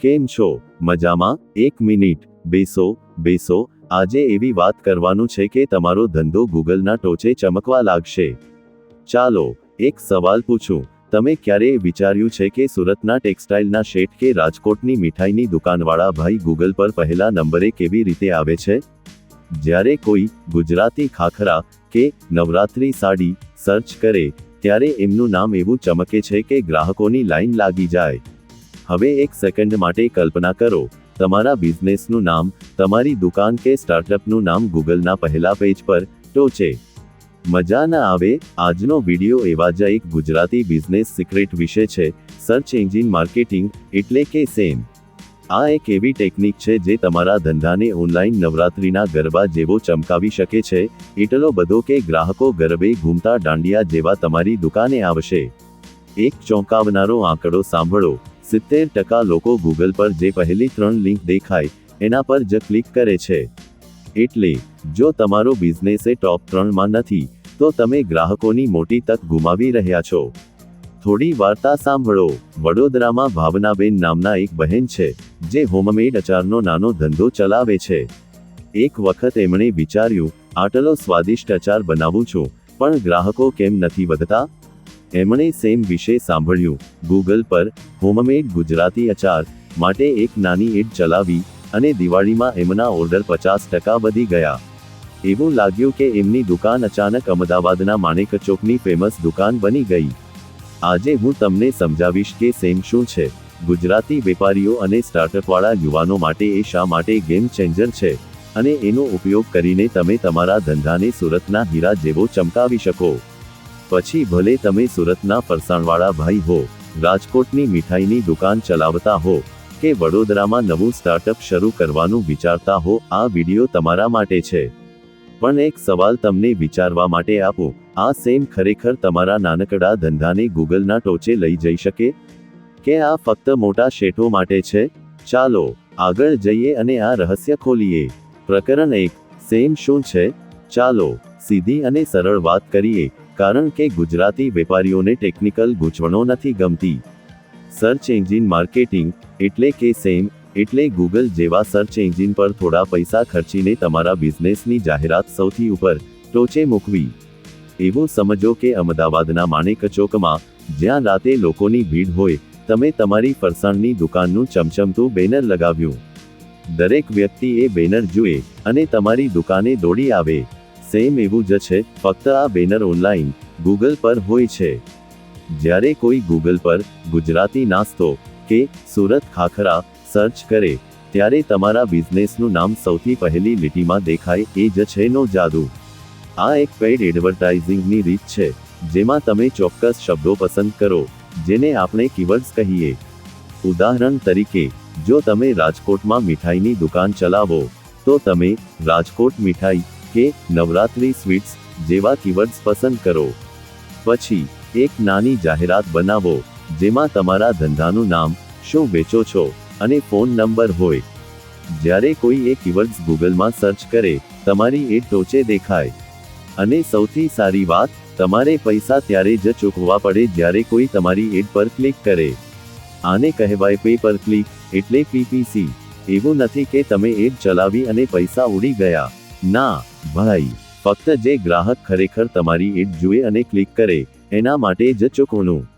કેમ છો? મજામાં? એક મિનિટ. બેસો બેસો. આજે એવી વાત કરવાનું છે કે તમારો ધંધો ગૂગલના ટોચે ચમકવા લાગશે. ચાલો, એક સવાલ પૂછું. તમે ક્યારેય વિચાર્યું છે કે સુરતના ટેક્સટાઇલના શેઠ કે રાજકોટની મીઠાઈની દુકાનવાળા ભાઈ ગૂગલ પર પહેલા નંબરે કેવી રીતે આવે છે? જ્યારે કોઈ ગુજરાતી ખાખરા કે નવરાત્રી સાડી સર્ચ કરે, ત્યારે એમનું નામ એવું ચમકે છે કે ગ્રાહકોની લાઈન લાગી જાય. હવે એક સેકન્ડ માટે કલ્પના કરો. તમારા બિઝનેસનું નામ, તમારી દુકાન કે સ્ટાર્ટઅપનું નામ ગૂગલના પહેલા પેજ પર ટોચે મજા ના આવે, આજનો વીડિયો એવા જ એક ગુજરાતી બિઝનેસ સિક્રેટ વિશે છે, સર્ચ એન્જિન માર્કેટિંગ, એટલે કે સેમ. આ એક એવી ટેકનિક છે જે તમારા ધંધાને ઓનલાઈન નવરાત્રીના ગરબા જેવો ચમકાવી શકે છે, એટલો બધો કે ગ્રાહકો ગરબે ઘૂમતા દાંડિયા જેવા તમારી દુકાને આવશે. એક ચોંકાવનારો આંકડો સાંભળો. સિત્તેર ટકા લોકો ગૂગલ પર જે પહેલી ત્રણ લિંક દેખાય, એના પર જ ક્લિક કરે છે. એટલે, જો તમારો બિઝનેસ એ ટોપ ત્રણમાં નથી, તો તમે ગ્રાહકોની મોટી તક ગુમાવી રહ્યા છો. થોડી વાર્તા સાંભળો. વડોદરામાં ભાવનાબેન નામના એક બહેન છે, જે હોમમેડ અચારનો નાનો ધંધો ચલાવે છે. એક વખત એમણે વિચાર્યું, આટલો સ્વાદિષ્ટ અચાર બનાવું છું, પણ ગ્રાહકો કેમ નથી વધતા? એમણે સેમ વિશે સાંભળ્યું. ગૂગલ પર હોમમેડ ગુજરાતી અચાર માટે એક નાની એડ ચલાવી અને દિવાળીમાં એમના ઓર્ડર પચાસ ટકા વધી ગયા. એવું લાગ્યું કે એમની દુકાન અચાનક અમદાવાદના માણેક ચોકની ફેમસ દુકાન બની ગઈ. આજે હું તમને સમજાવીશ કે સેમ શું છે. ગુજરાતી વેપારીઓ અને સ્ટાર્ટઅપવાળા યુવાનો માટે એ શા માટે ગેમ ચેન્જર છે? અને એનો ઉપયોગ કરીને તમે તમારા ધંધાને સુરતના હીરા જેવો ચમકાવી શકો. પછી ભલે તમે સુરતના ફરસાણવાળા ભાઈ હો, રાજકોટની મીઠાઈની દુકાન ચલાવતા હો, કે વડોદરામાં નવું સ્ટાર્ટઅપ શરૂ કરવાનું વિચારતા હો, આ વિડિયો તમારા માટે છે. પણ એક સવાલ તમને વિચારવા માટે આપો, આ સેમ ખરેખર તમારા નાનકડા ધંધાને ગૂગલના ટોચે લઈ જઈ શકે? કે આ ફક્ત મોટા શેઠો માટે છે? ચાલો, આગળ જઈએ અને આ રહસ્ય ખોલીએ. પ્રકરણ એક સેમ શું છે? ચાલો, સીધી અને સરળ વાત કરીએ. કારણ કે ગુજરાતી વેપારીઓને ટેકનિકલ ગૂંચવણો નથી ગમતી. સર્ચ એન્જિન માર્કેટિંગ એટલે કે સેમ, એટલે ગૂગલ જેવા સર્ચ એન્જિન પર થોડા પૈસા ખર્ચીને તમારા બિઝનેસની જાહેરાત સૌથી ઉપર ટોચે મૂકવી. એવું સમજો કે અમદાવાદના માણેક ચોકમાં, જ્યાં રાતે લોકોની ભીડ હોય, તમે તમારી ફરસાણની દુકાનનું ચમચમતું બેનર લગાવ્યું. દરેક વ્યક્તિ એ બેનર જુએ અને તમારી દુકાને દોડી આવે. સેમ એવું જ છે, ફક્ત આ બેનર ઓનલાઈન ગૂગલ પર હોય છે. જ્યારે કોઈ ગૂગલ પર ગુજરાતી નાસ્તો કે સુરત ખાખરા સર્ચ કરે, ત્યારે તમારા બિઝનેસનું નામ સૌથી પહેલી લીટીમાં દેખાય એ જ છે નો જાદુ. આ એક પેઇડ એડવર્ટાઇઝિંગની રીત છે, જેમાં તમે ચોક્કસ શબ્દો પસંદ કરો, જેને આપણે કીવર્ડ્સ કહીએ. ઉદાહરણ તરીકે, જો તમે રાજકોટમાં મીઠાઈની દુકાન ચલાવો, તો તમે રાજકોટ મીઠાઈ કે નવરાત્રી સ્વીટ્સ જેવા કીવર્ડ્સ પસંદ કરો. પછી, એક નાની જાહેરાત બનાવો, જેમાં તમારા ધંધાનું નામ શું વેચો છો અને ફોન નંબર હોય. જ્યારે કોઈ એ કીવર્ડ્સ ગૂગલમાં સર્ચ કરે, તમારી એડ ટોચે દેખાય. અને સૌથી સારી વાત, તમારે પૈસા ત્યારે જ ચૂકવવા પડે જ્યારે કોઈ તમારી એડ પર ક્લિક કરે. આને કહેવાય પે પર ક્લિક, એટલે પીપીસી એવું નથી કે તમે એડ ચલાવી અને પૈસા ઉડી ગયા. ના ભાઈ, ફક્ત જે ગ્રાહક ખરેખર તમારી એડ જુએ અને ક્લિક કરે, એના માટે જ ચૂકવણું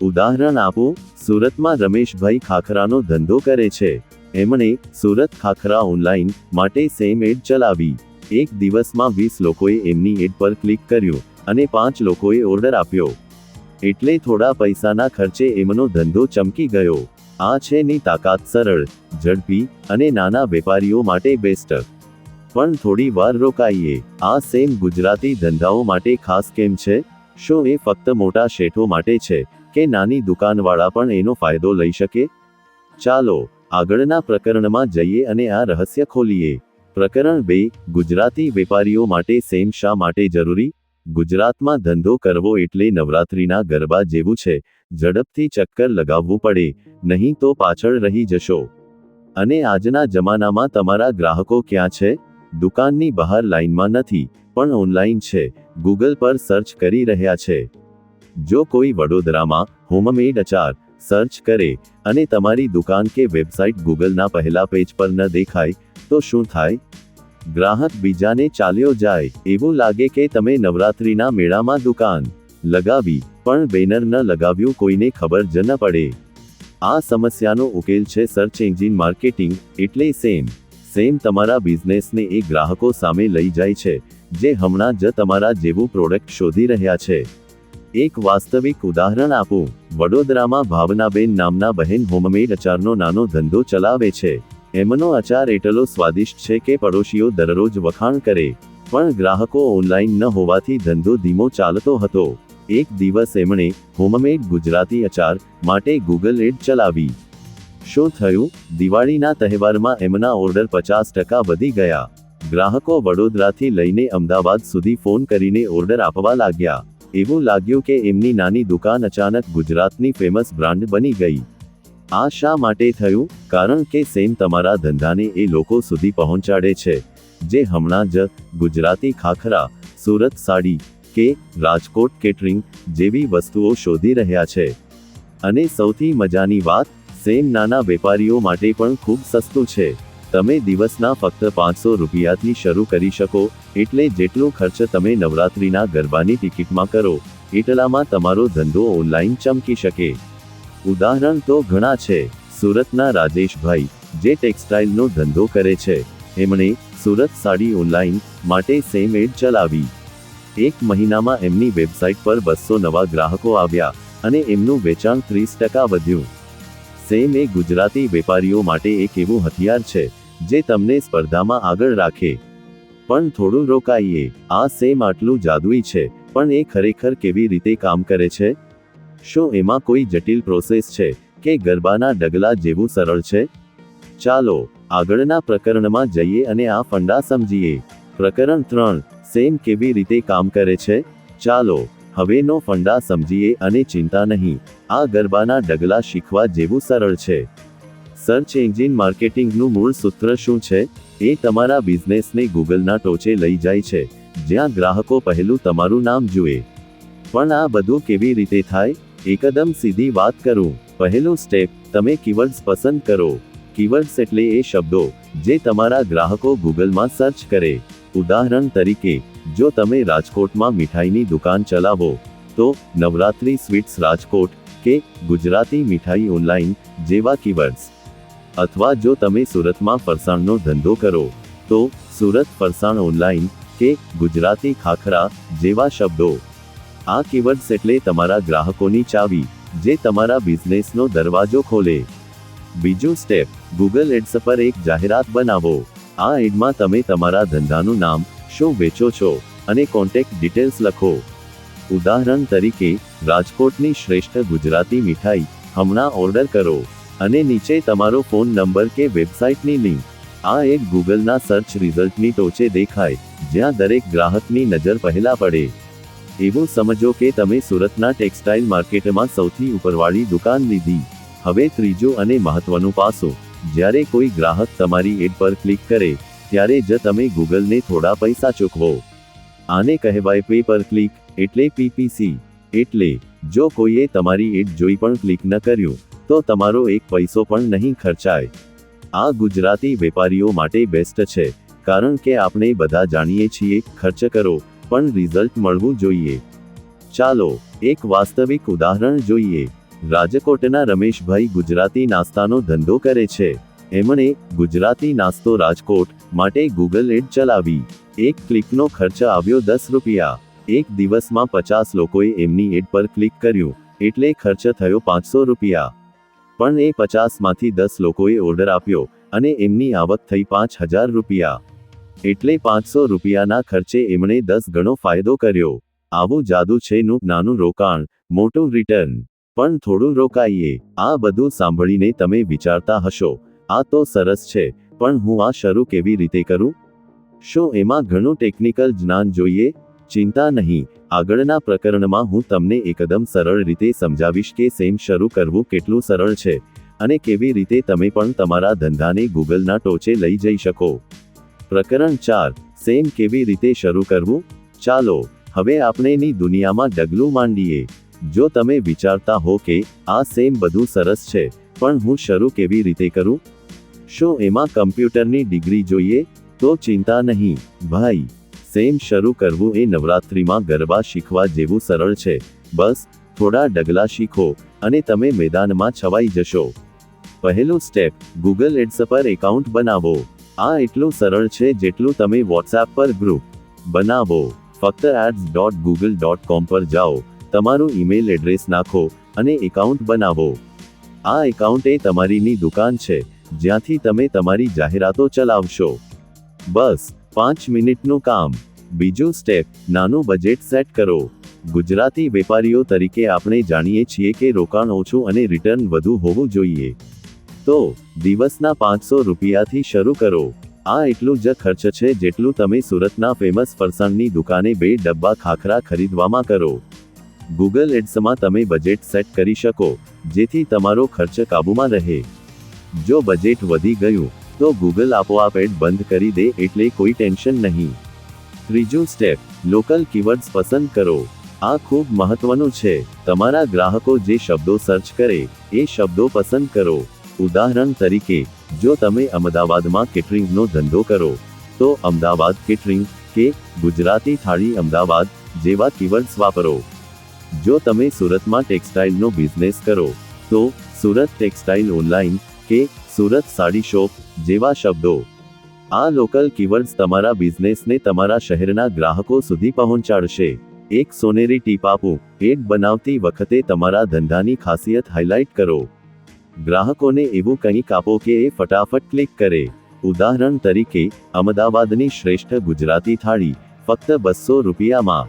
ઉદાહરણ આપો, સુરતમાં રમેશભાઈ ખાખરાનો ધંધો કરે છે. એમણે સુરત ખાખરા ઓનલાઈન માટે સેમ એડ ચલાવી. એક દિવસમાં વીસ લોકોએ એમની એડ પર ક્લિક કર્યું અને પાંચ લોકોએ ઓર્ડર આપ્યો. એટલે થોડા પૈસાના ખર્ચે એમનો ધંધો ચમકી ગયો. આ છે ની તાકાત સરળ, ઝડપી અને નાના વેપારીઓ માટે બેસ્ટ. પણ થોડી વાર રોકાઈએ. આ સેમ ગુજરાતી ધંધાઓ માટે ખાસ કેમ છે? શું એ ફક્ત મોટા શેઠો માટે છે કે નાની દુકાનવાળા પણ એનો ફાયદો લઈ શકે? ચાલો, આગળના પ્રકરણમાં જઈએ અને આ રહસ્ય ખોલીએ. પ્રકરણ બે, ગુજરાતી વેપારીઓ માટે સેમ શા માટે જરૂરી? ગુજરાતમાં ધંધો કરવો એટલે નવરાત્રીના ગરબા જેવું છે. ઝડપથી ચક્કર લગાવવું પડે, નહીં તો પાછળ રહી જશો. અને આજના જમાનામાં તમારા ગ્રાહકો ક્યાં છે? દુકાનની બહાર લાઇનમાં નથી, પણ ઓનલાઈન છે. ગૂગલ પર સર્ચ કરી રહ્યા છે. જો કોઈ વડોદરામાં હોમમેડ અચાર સર્ચ કરે અને તમારી દુકાન કે વેબસાઇટ ગૂગલના પહેલા પેજ પર ન દેખાય, તો શું થાય? ગ્રાહક બીજાને ચાલ્યો જાય, એવું લાગે કે તમે નવરાત્રિના મેળામાં દુકાન લગાવી, પણ બેનર ન લગાવ્યું કોઈને ખબર જ ન પડે. આ સમસ્યાનો ઉકેલ છે સર્ચ એન્જિન માર્કેટિંગ, એટલે સેમ. સેમ તમારા બિઝનેસને એ ગ્રાહકો સામે લઈ જાય છે, જે હમણાં જ તમારા જેવું પ્રોડક્ટ શોધી રહ્યા છે. એક વાસ્તવિક ઉદાહરણ આપું, વડોદરામાં ભાવનાબેન નામના બહેન હોમમેડ અચારનો નાનો ધંધો ચલાવે છે. એમનો અચાર એટલો સ્વાદિષ્ટ છે કે પડોશીઓ દરરોજ વખાણ કરે, પણ ગ્રાહકો ઓનલાઈન ન હોવાથી ધંધો ધીમો ચાલતો હતો. એક દિવસ એમણે હોમમેડ ગુજરાતી અચાર માટે ગૂગલ એડ ચલાવી. શું થયું? દિવાળીના તહેવારમાં એમના ઓર્ડર પચાસ ટકા વધી ગયા. ગ્રાહકો વડોદરાથી લઈને અમદાવાદ સુધી ફોન કરીને ઓર્ડર આપવા લાગ્યા. એવું લાગ્યું કે એમની નાની દુકાન અચાનક ગુજરાતની ફેમસ બ્રાન્ડ બની ગઈ. આ શા માટે થયું? કારણ કે સેમ તમારા ધંધાને એ લોકો સુધી પહોંચાડે છે. જે હમણાં જ ગુજરાતી ખાખરા, સુરત સાડી કે રાજકોટ કેટરિંગ જેવી વસ્તુઓ શોધી રહ્યા છે. અને સૌથી મજાની વાત સેમ નાના વેપારીઓ માટે પણ ખૂબ સસ્તું છે. તમે દિવસના ફક્ત પાંચસો રૂપિયાથી શરૂ કરી શકો, એટલે જેટલો ખર્ચ તમે નવરાત્રિના ગરબાની ટિકિટમાં કરો, એટલામાં તમારો ધંધો ઓનલાઈન ચમકી શકે. ઉદાહરણ તો ઘણા છે, સુરતના રાજેશભાઈ, જે ટેક્સટાઇલનો ધંધો કરે છે. એમણે સુરત સાડી ઓનલાઈન માટે સેમ એડ ચલાવી. એક મહિનામાં એમની વેબસાઇટ પર બસો નવા ગ્રાહકો આવ્યા અને એમનું વેચાણ ત્રીસ ટકા વધ્યું. સેમ એ ગુજરાતી વેપારીઓ માટે એક એવું હથિયાર છે, જે તમને સ્પર્ધામાં આગળ રાખે. પણ થોડું રોકાઈએ, આ સેમ આટલું જાદુઈ છે, પણ એ ખરેખર કેવી રીતે કામ કરે છે? શું એમાં કોઈ જટિલ પ્રોસેસ છે, કે ગરબાના ડગલા જેવું સરળ છે? ચાલો, આગળના પ્રકરણમાં જઈએ અને આ ફંડા સમજીએ. પ્રકરણ ત્રણ, સેમ કેવી રીતે કામ કરે છે? ચાલો હવેનો ફંડા સમજીએ અને ચિંતા નહીં. આ ગરબાના ડગલા શીખવા જેવું સરળ છે. સર્ચ એન્જિન માર્કેટિંગનું મૂળ સૂત્ર શું છે? એ તમારા બિઝનેસને ગૂગલના ટોચે લઈ જાય છે, જ્યાં ગ્રાહકો પહેલું તમારું નામ જુએ. પણ આ બધું કેવી રીતે થાય? એકદમ સીધી વાત કરું. પહેલું સ્ટેપ, તમે કીવર્ડ્સ પસંદ કરો. કીવર્ડ્સ એટલે એ શબ્દો, જે તમારા ગ્રાહકો ગૂગલમાં સર્ચ કરે. ઉદાહરણ તરીકે જો તમે રાજકોટમાં મીઠાઈની દુકાન ચલાવો, તો નવરાત્રી સ્વીટ્સ રાજકોટ કે ગુજરાતી મીઠાઈ ઓનલાઈન જેવા કીવર્ડ્સ અથવા જો તમે સુરતમાં ફરસાણનો ધંધો કરો, તો સુરત ફરસાણ ઓનલાઈન કે ગુજરાતી ખાખરા જેવા શબ્દો. આ કીવર્ડ્સ એટલે તમારા ગ્રાહકોની ચાવી, જે તમારા બિઝનેસનો દરવાજો ખોલે. બીજું સ્ટેપ ગૂગલ એડ્સ પર એક જાહેરાત બનાવો. આ એડમાં તમે તમારા ધંધાનું નામ શું વેચો છો? અને કોન્ટેક્ટ ડિટેલ્સ લખો. ઉદાહરણ તરીકે, રાજકોટની શ્રેષ્ઠ ગુજરાતી મીઠાઈ, હમણાં ઓર્ડર કરો. અને નીચે તમારો ફોન નંબર કે વેબસાઇટની લિંક આ એક ગૂગલના સર્ચ રિઝલ્ટની ટોચે દેખાય, જ્યાં દરેક ગ્રાહકની નજર પહેલા પડે. એવું સમજો કે તમે સુરતના ટેક્સટાઇલ માર્કેટમાં સૌથી ઉપરવાળી દુકાન લીધી. હવે ત્રીજું અને મહત્વનું પાસું, જ્યારે કોઈ ગ્રાહક તમારી એડ પર ક્લિક કરે ત્યારે જ તમે ગૂગલને થોડા પૈસા ચૂકવો. આને કહેવાય પે પર ક્લિક એટલે પીપીસી એટલે, જો કોઈએ તમારી એડ જોઈ પણ ક્લિક ન કર્યું, તો તમારો એક પૈસો પણ નહીં ખર્ચાય. આ ગુજરાતી વેપારીઓ માટે બેસ્ટ છે, કારણ કે આપણે બધા જાણીએ છીએ, ખર્ચ કરો, પણ રિઝલ્ટ મળવું જોઈએ. ચાલો, એક વાસ્તવિક ઉદાહરણ જોઈએ. રાજકોટના રમેશભાઈ ગુજરાતી નાસ્તાનો ધંધો કરે છે. એમણે ગુજરાતી નાસ્તો રાજકોટ માટે ગૂગલ એડ ચલાવી. એક ક્લિકનો ખર્ચ આવ્યો દસ રૂપિયા. એક દિવસમાં પચાસ લોકોએ એમની એડ પર ક્લિક કર્યું, એટલે ખર્ચ થયો પાંચસો રૂપિયા. પણ એ પચાસમાંથી દસ લોકોએ ઓર્ડર આપ્યો, અને એમની આવક થઈ પાંચ હજાર રૂપિયા. એટલે પાંચસો રૂપિયાના ખર્ચે એમણે દસ ગણો ફાયદો કર્યો. આવું જાદુ છે નું નાનું રોકાણ, મોટું રિટર્ન પણ થોડું રોકાઈએ. આ બધું સાંભળીને તમે વિચારતા હશો આ તો સરસ છે, પણ હું આ શરૂ કેવી રીતે કરું? શું, એમાં ઘણું ટેકનિકલ જ્ઞાન જોઈએ? ચિંતા નહીં, આગળના પ્રકરણમાં હું તમને એકદમ સરળ રીતે સમજાવીશ કે સેમ શરૂ કરવું કેટલું સરળ છે, અને કેવી રીતે તમે પણ તમારા ધંધાને ગૂગલના ટોચે લઈ જઈ શકો. પ્રકરણ ચાર, સેમ કેવી રીતે શરૂ કરવું? ચાલો, હવે આપણેની દુનિયામાં ડગલું માંડીએ. જો તમે વિચારતા હો કે આ સેમ બધું સરસ છે, પણ હું શરૂ કેવી રીતે કરું? શું એમાં કમ્પ્યુટરની ડિગ્રી જોઈએ? તો ચિંતા નહીં. ભાઈ, સેમ શરૂ કરવું એ નવરાત્રિમાં ગરબા શીખવા જેવું સરળ છે. બસ, થોડા ડગલા શીખો અને તમે મેદાનમાં છવાઈ જશો. પહેલું સ્ટેપ ગૂગલ એડ્સ પર એકાઉન્ટ બનાવો. આ એટલું સરળ છે જેટલું તમે વોટ્સએપ પર ગ્રુપ બનાવો. ફક્ત ads dot Google dot com પર જાઓ. તમારું ઈમેલ એડ્રેસ નાખો અને એકાઉન્ટ બનાવો. આ એકાઉન્ટ એ તમારીની દુકાન છે. જ્યાંથી તમે તમારી જાહેરાતો ચલાવશો. બસ, પાંચ મિનિટનું કામ. બીજું સ્ટેપ, નાનું બજેટ સેટ કરો. ગુજરાતી વેપારીઓ તરીકે આપણે જાણીએ છીએ કે રોકાણ ઓછું અને રિટર્ન વધુ હોવું જોઈએ. તો, દિવસના પાંચસો રૂપિયાથી શરૂ કરો. આ એટલું જ ખર્ચ છે જેટલું તમે સુરતના ફેમસ ફરસાણની દુકાને બે ડબ્બા ખાખરા ખરીદવામાં કરો. ગૂગલ એડ્સમાં તમે બજેટ સેટ કરી શકો, જેથી તમારો ખર્ચ કાબૂમાં રહે. જો બજેટ વધી ગયું, તો ગૂગલ આપોઆપ એડ બંધ કરી દે એટલે કોઈ ટેન્શન નહીં. ત્રીજું સ્ટેપ લોકલ કીવર્ડ્સ પસંદ કરો. આ ખૂબ મહત્વનું છે. તમારા ગ્રાહકો જે શબ્દો સર્ચ કરે, એ શબ્દો પસંદ કરો. ઉદાહરણ તરીકે, જો તમે અમદાવાદમાં કેટરિંગનો ધંધો કરો, તો અમદાવાદ કેટરિંગ કે ગુજરાતી થાળી અમદાવાદ જેવા કીવર્ડ્સ વાપરો. જો તમે સુરતમાં ટેક્સટાઇલનો બિઝનેસ કરો, તો સુરત ટેક્સટાઇલ ઓનલાઈન કે, સુરત સાડી શોપ, જેવા શબ્દો. આ લોકલ કીવર્ડ્સ તમારા બિઝનેસને તમારા શહેરના ગ્રાહકો સુધી પહોંચાડશે. એક સોનેરી ટીપ આપું એડ બનાવતી વખતે તમારા ધંધાની ખાસિયત હાઇલાઇટ કરો. ગ્રાહકોને એવું કંઈક આપો કે એ ફટાફટ ક્લિક કરે. ઉદાહરણ તરીકે, અમદાવાદની શ્રેષ્ઠ ગુજરાતી થાળી, ફક્ત બસો રૂપિયામાં.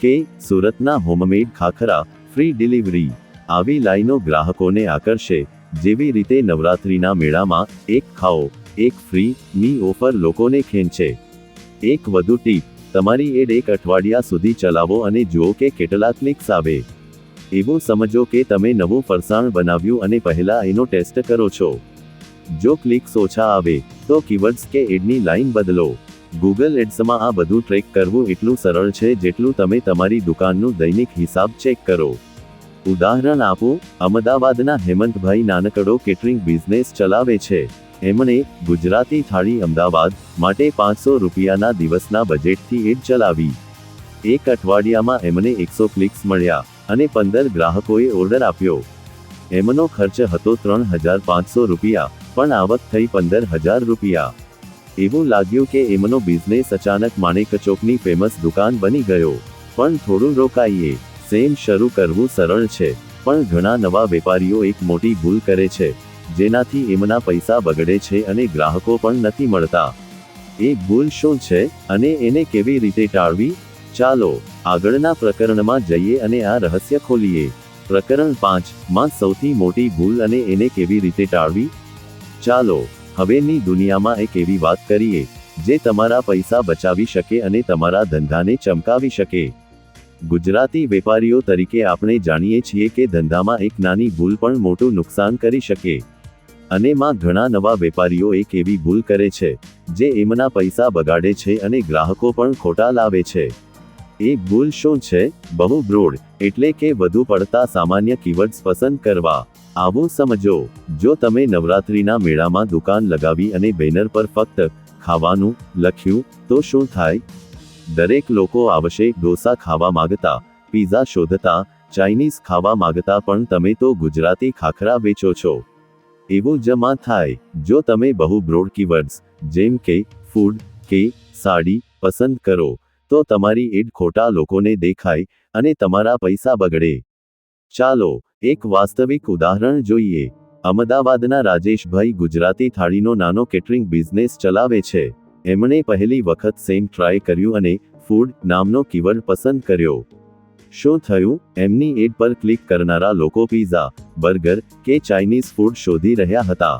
કે, સુરતના હોમમેડ ખાખરા ફ્રી ડિલિવરી આવી લાઈનો ગ્રાહકોને આકર્ષે. જેવી રીતે નવરાત્રિના મેળામાં, એક ખાઓ, એક ફ્રી ની ઓફર લોકોને ખેંચે. એક વધુ ટીપ, તમારી એડ એક અઠવાડિયા સુધી ચલાવો અને જુઓ કે કેટલા ક્લિક્સ આવે. એવું સમજો કે તમે નવું ફરસાણ બનાવ્યું અને પહેલા એનો ટેસ્ટ કરો છો. જો ક્લિક્સ ઓછા આવે, તો કીવર્ડ્સ કે એડની લાઇન બદલો. ગૂગલ એડ્સમાં આ બધું ટ્રેક કરવું એટલું સરળ છે જેટલું તમે તમારી દુકાનનું દૈનિક હિસાબ ચેક કરો. ઉદાહરણ આપો, અમદાવાદના હેમંતભાઈ નાનકડો કેટરિંગ બિઝનેસ ચલાવે છે. એમણે ગુજરાતી થાળી અમદાવાદ માટે પાંચસો રૂપિયાના દિવસના બજેટથી એડ ચલાવી. એક અઠવાડિયામાં એમને એકસો ક્લિક્સ મળ્યા અને પંદર ગ્રાહકોએ ઓર્ડર આપ્યો. એમનો ખર્ચ હતો ત્રણ હજાર પાંચસો રૂપિયા, પણ આવક થઈ પંદર હજાર રૂપિયા. એવું લાગ્યું કે એમનો બિઝનેસ અચાનક માણેક ચોકની ફેમસ દુકાન બની ગયો. પણ થોડું રોકાઈએ. સેમ શરૂ કરવું સરળ છે, પણ ઘણા નવા વેપારીઓ એક મોટી ભૂલ કરે છે, જેનાથી એમના પૈસા બગડે છે અને ગ્રાહકો પણ નથી મળતા. એ ભૂલ શું છે અને એને કેવી રીતે ટાળવી? ચાલો, આગળના પ્રકરણમાં જઈએ અને આ રહસ્ય ખોલીએ. પ્રકરણ પાંચ, માં સૌથી મોટી ભૂલ અને એને કેવી રીતે ટાળવી? ચાલો, હવેની દુનિયામાં એક એવી વાત કરીએ, જે તમારા પૈસા બચાવી શકે અને તમારા ધંધાને ચમકાવી શકે. ગુજરાતી વેપારીઓ તરીકે આપણે જાણીએ છીએ કે ધંધામાં એક નાની ભૂલ પણ મોટું નુકસાન કરી શકે. અને માં ઘણા નવા વેપારીઓ એક એવી ભૂલ કરે છે, જે એમના પૈસા બગાડે છે અને ગ્રાહકો પણ ખોટા લાવે છે. એ ભૂલ શું છે? બહુ બ્રોડ એટલે કે વધુ પડતા સામાન્ય કીવર્ડ્સ પસંદ કરવા. આવું સમજો, જો તમે નવરાત્રીના મેળામાં દુકાન લગાવી અને બેનર પર ફક્ત ખાવાનું લખ્યું, તો શું થાય? દરેક લોકો આવશે ડોસા ખાવા માંગતા, પીઝા શોધતા, ચાઇનીઝ ખાવા માંગતા પણ તમે તો ગુજરાતી ખાખરા વેચો છો. એવું જમા થાય, જો તમે બહુ બ્રોડ કીવર્ડ્સ જેમ કે ફૂડ કે, સાડી, પસંદ કરો, તો તમારી એડ ખોટા લોકોને દેખાય, અને તમારા પૈસા બગડે. ચાલો, એક વાસ્તવિક ઉદાહરણ જોઈએ. અમદાવાદના રાજેશભાઈ ગુજરાતી થાળીનો નાનો કેટરિંગ બિઝનેસ ચલાવે છે. એમણે પહેલી વખત સેમ ટ્રાય કર્યું અને ફૂડ નામનો કીવર્ડ પસંદ કર્યો. શું થયું? એમની એડ પર ક્લિક કરનારા લોકો પીઝા, બર્ગર કે ચાઇનીઝ ફૂડ શોધી રહ્યા હતા.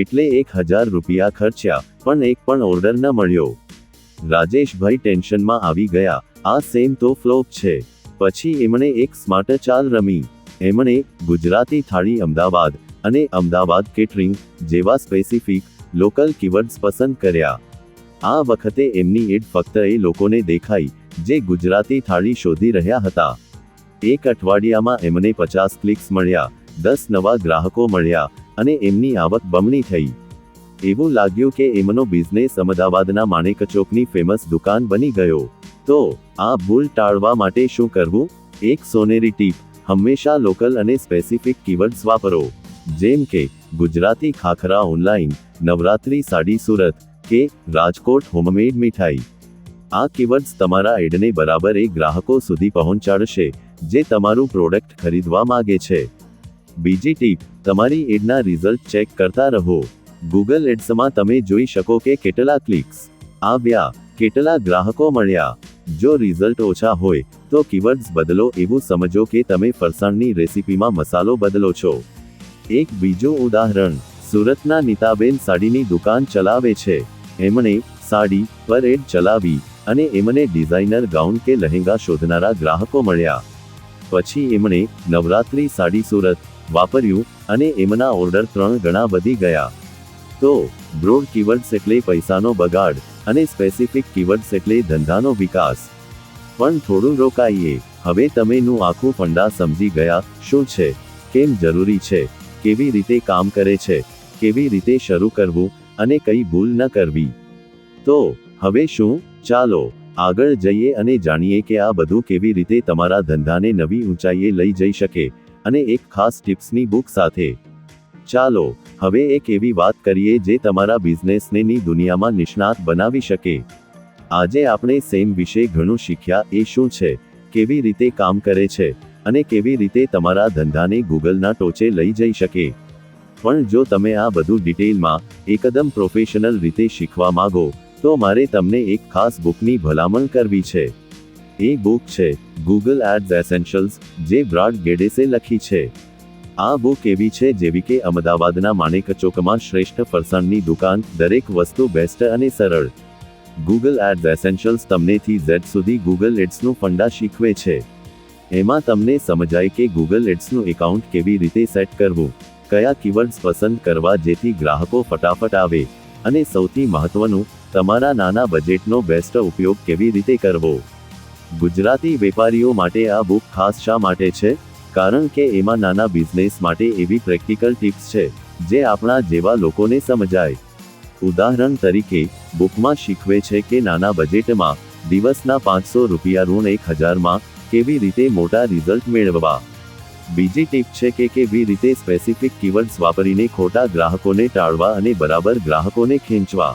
એટલે એક હજાર રૂપિયા ખર્ચ્યા, પણ એક પણ ઓર્ડર ન મળ્યો. રાજેશભાઈ ટેન્શનમાં આવી ગયા, આ સેમ તો ફ્લોપ છે. પછી એમણે એક સ્માર્ટ ચાલ રમી. એમણે ગુજરાતી થાળી અમદાવાદ અને અમદાવાદ કેટરિંગ જેવા સ્પેસિફિક, લોકલ કીવર્ડ્સ પસંદ કર્યા. આ વખતે એમની એડ ફક્ત એ લોકોને દેખાઈ, જે ગુજરાતી થાળી શોધી રહ્યા હતા. એક અઠવાડિયામાં એમને પચાસ ક્લિક્સ મળ્યા, દસ નવા ગ્રાહકો મળ્યા, અને એમની આવક બમણી થઈ. એવું લાગ્યું કે એમનો બિઝનેસ અમદાવાદના માણેકચોકની ફેમસ દુકાન બની ગયો. તો, આ ભૂલ ટાળવા માટે શું કરવું? એક સોનેરી ટીપ, હંમેશા લોકલ અને સ્પેસિફિક કીવર્ડ્સ વાપરો. જેમ કે, ગુજરાતી ખાખરા ઓનલાઈન, નવરાત્રી સાડી સુરત કે રાજકોટ હોમમેડ મીઠાઈ. આ કીવર્ડ્સ તમારા એડને બરાબર એ ગ્રાહકો સુધી પહોંચાડશે, જે તમારું પ્રોડક્ટ ખરીદવા માગે છે. બીજી ટીપ તમારી એડના રિઝલ્ટ ચેક કરતા રહો. ગૂગલ એડ્સમાં તમે જોઈ શકો કે કેટલા ક્લિક્સ આવ્યા, કેટલા ગ્રાહકો મળ્યા. જો રિઝલ્ટ ઓછા હોય, તો કીવર્ડ્સ બદલો એવું સમજો કે તમે ફરસાણની રેસિપીમાં મસાલો બદલો છો. એક બીજું ઉદાહરણ સુરતના નીતાબેન સાડીની દુકાન ચલાવે છે. એમણે સાડી પર એડ ચલાવી અને એમને ડિઝાઇનર ગાઉન કે લહેંગા શોધનારા ગ્રાહકો મળ્યા. પછી એમણે નવરાત્રી સાડી સુરત વાપર્યું અને એમના ઓર્ડર ત્રણ ગણા વધી ગયા. તો, બ્રોડ કીવર્ડ્સ એટલે પૈસાનો બગાડ અને સ્પેસિફિક કીવર્ડ્સ એટલે ધંધાનો વિકાસ. પણ થોડું રોકાઈએ. હવે તમેનું આખું ફંડા સમજી ગયા શું છે? કેમ જરૂરી છે? કેવી રીતે કામ કરે છે? કેવી રીતે શરૂ કરવું અને કઈ ભૂલ ન કરવી? તો, હવે શું? ચાલો, આગળ જઈએ અને જાણીએ કે આ બધું કેવી રીતે તમારા ધંધાને નવી ઊંચાઈએ લઈ જઈ શકે અને એક ખાસ ટિપ્સની બુક સાથે. ચાલો, હવે એક એવી વાત કરીએ જે તમારા બિઝનેસને ની દુનિયામાં નિષ્ણાત બનાવી શકે. આજે આપણે સેમ વિશે ઘણું શીખ્યા એ શું છે, કેવી રીતે કામ કરે છે અને કેવી રીતે તમારા ધંધાને ગૂગલના ટોચે લઈ જઈ શકે. પણ જો તમે આ બધું ડિટેલમાં એકદમ પ્રોફેશનલ રીતે શીખવા માંગો, તો મારે તમને એક ખાસ બુકની ભલામણ કરવી છે. એ બુક છે ગૂગલ એડ્સ એસેન્શિયલ્સ જે બ્રાડ ગેડેસે લખી છે. આ બુક એવી છે જેવી કે અમદાવાદના માણેક ચોકમાં શ્રેષ્ઠ ફરસાણની દુકાન, દરેક વસ્તુ બેસ્ટ અને સરળ. ગૂગલ એડ્સ એસેન્શિયલ્સ તમને થી ઝેડ સુધી ગૂગલ એડ્સનું ફંડા શીખવે છે. એમાં તમને સમજાય કે ગૂગલ એડ્સનું એકાઉન્ટ કેવી રીતે સેટ કરવું. કયા કીવર્ડ્સ પસંદ કરવા જેથી ગ્રાહકો ફટાફટ આવે? અને સૌથી મહત્વનું, તમારા નાના બજેટનો બેસ્ટ ઉપયોગ કેવી રીતે કરવો? ગુજરાતી વેપારીઓ માટે આ બુક ખાસ શા માટે છે? કારણ કે એમાં નાના બિઝનેસ માટે એવી પ્રેક્ટિકલ ટિપ્સ છે, જે આપણા જેવા લોકોને સમજાય. ઉદાહરણ તરીકે બુકમાં શીખવે છે કે નાના બજેટમાં દિવસના પાંચસો રૂપિયા ઋણ એક હજારમાં કેવી રીતે મોટા રિઝલ્ટ મેળવવા? બીજી ટીપ છે કે કેવી રીતે સ્પેસિફિક કીવર્ડ્સ વાપરીને ખોટા ગ્રાહકોને ટાળવા અને બરાબર ગ્રાહકોને ખેંચવા.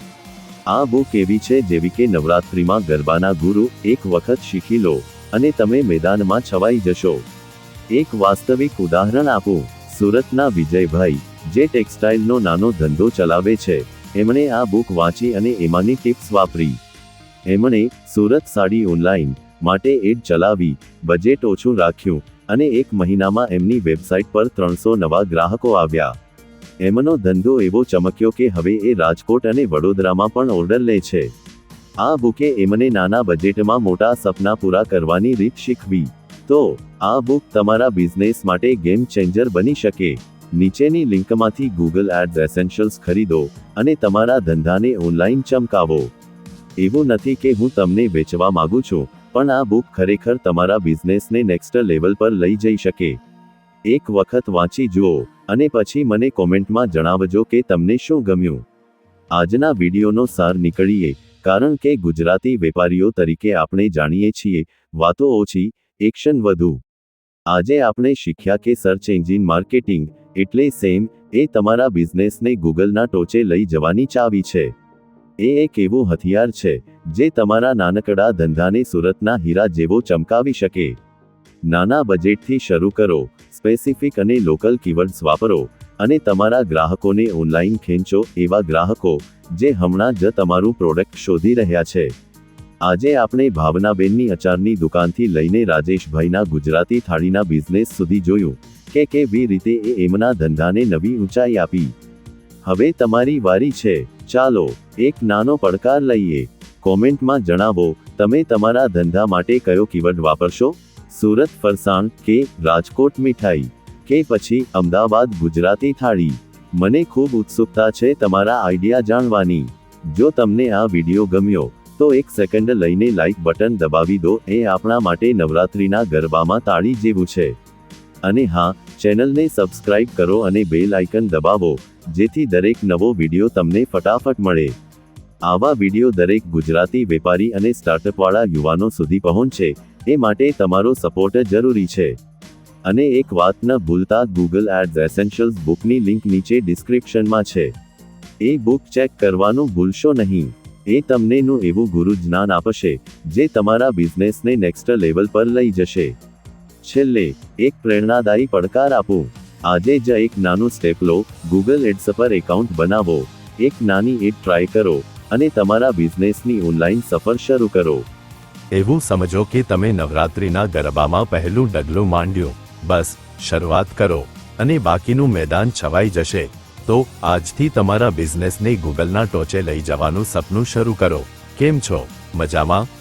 આ બુક એવી છે જેવી કે નવરાત્રિમાં ગરબાના ગુરુ એક વખત શીખી લો અને તમે મેદાનમાં છવાઈ જશો. એક વાસ્તવિક ઉદાહરણ આપું, સુરતના વિજયભાઈ, જે ટેક્સટાઇલનો નાનો ધંધો ચલાવે છે. એમણે આ બુક વાંચી અને એમાંની ટિપ્સ વાપરી. એમણે સુરત સાડી ઓનલાઈન માટે એડ ચલાવી, બજેટ ઓછું રાખ્યું. અને એક મહિનામાં એમની વેબસાઇટ પર ત્રણસો નવા ગ્રાહકો આવ્યા. એમનો ધંધો એવો ચમક્યો કે હવે એ રાજકોટ અને વડોદરામાં પણ ઓર્ડર લે છે. આ બુકે એમને નાના બજેટમાં મોટા સપના પૂરા કરવાની રીત શીખવી. તો, આ બુક તમારા બિઝનેસ માટે ગેમ ચેન્જર બની શકે. નીચેની લિંકમાંથી ગૂગલ એડ્સ એસેન્શિયલ્સ ખરીદો અને તમારા ધંધાને ઓનલાઈન ચમકાવો. એવું નથી કે હું તમને વેચવા માંગુ છું. પણ આ બુક ખરેખર તમારા બિઝનેસને નેક્સ્ટ લેવલ પર લઈ જઈ શકે. એક વખત વાંચી જુઓ અને પછી મને કોમેન્ટમાં જણાવજો કે તમને શું ગમ્યું. આજના વિડીયોનો સાર નીકળીએ, કારણ કે ગુજરાતી વેપારીઓ તરીકે આપણે જાણીએ છીએ, વાતો ઓછી, એક્શન વધુ. આજે આપણે શીખ્યા કે સર્ચ એન્જિન માર્કેટિંગ એટલે સેમ એ તમારા બિઝનેસને ગૂગલના ટોચે લઈ જવાની ચાવી છે. એ એક એવું હથિયાર છે જે તમારા નાનકડા ધંધાને સુરતના હીરા જેવો ચમકાવી શકે. નાના બજેટથી શરૂ કરો, સ્પેસિફિક અને લોકલ કીવર્ડ્સ વાપરો અને તમારા ગ્રાહકોને ઓનલાઈન ખેંચો એવા ગ્રાહકો જે હમણાં જ તમારું પ્રોડક્ટ શોધી રહ્યા છે. આજે આપણે ભાવનાબેનની અચારની દુકાનથી લઈને રાજેશભાઈના ગુજરાતી થાળીના બિઝનેસ સુધી જોયું કે કેવી રીતે એ એમના ધંધાને નવી ઊંચાઈ આપી. હવે તમારી વારી છે. ચાલો, એક નાનો પડકાર લઈએ. કોમેન્ટમાં જણાવો, તમે તમારા ધંધા માટે કયો કીવર્ડ વાપરશો? સુરત ફરસાણ કે રાજકોટ મીઠાઈ? કે પછી અમદાવાદ ગુજરાતી થાળી? મને ખૂબ ઉત્સુકતા છે તમારા આઈડિયા જાણવાની. જો તમને આ વીડિયો ગમ્યો, તો એક સેકન્ડ લઈને લાઇક બટન દબાવી દો, એ આપણા માટે નવરાત્રિના ગરબામાં તાળી જેવું છે. અને હા, ચેનલને સબસ્ક્રાઇબ કરો અને બેલ આઇકન દબાવો, જેથી દરેક નવો વીડિયો તમને ફટાફટ મળે. આવા વિડિયો દરેક ગુજરાતી વેપારી અને સ્ટાર્ટઅપવાળા યુવાનો સુધી પહોંચે, એ માટે તમારો સપોર્ટ જરૂરી છે. અને એક વાત ન ભૂલતા ગૂગલ એડ્સ એસેન્શિયલ્સ બુકની લિંક નીચે ડિસ્ક્રિપ્શનમાં છે. એ બુક ચેક કરવાનું ભૂલશો નહીં. એ તમને નું એવું ગુરુ જ્ઞાન આપશે, જે તમારા બિઝનેસને નેક્સ્ટ લેવલ પર લઈ જશે. છેલ્લે, એક પ્રેરણાદાયી પડકાર આપું. આજે જ એક નાનું સ્ટેપ લો ગૂગલ એડ્સ પર એકાઉન્ટ બનાવો. એક નાની એડ ટ્રાય કરો. અને તમારા બિઝનેસની ઓનલાઈન સફર શરૂ કરો. એવું સમજો કે તમે નવરાત્રિના ગરબામાં પહેલું ડગલું માંડ્યું. બસ, શરૂઆત કરો. અને બાકીનું મેદાન છવાઈ જશે. તો આજથી તમારા બિઝનેસને ગૂગલના ટોચે લઈ જવાનું સપનું શરૂ કરો. કેમ છો? મજામાં?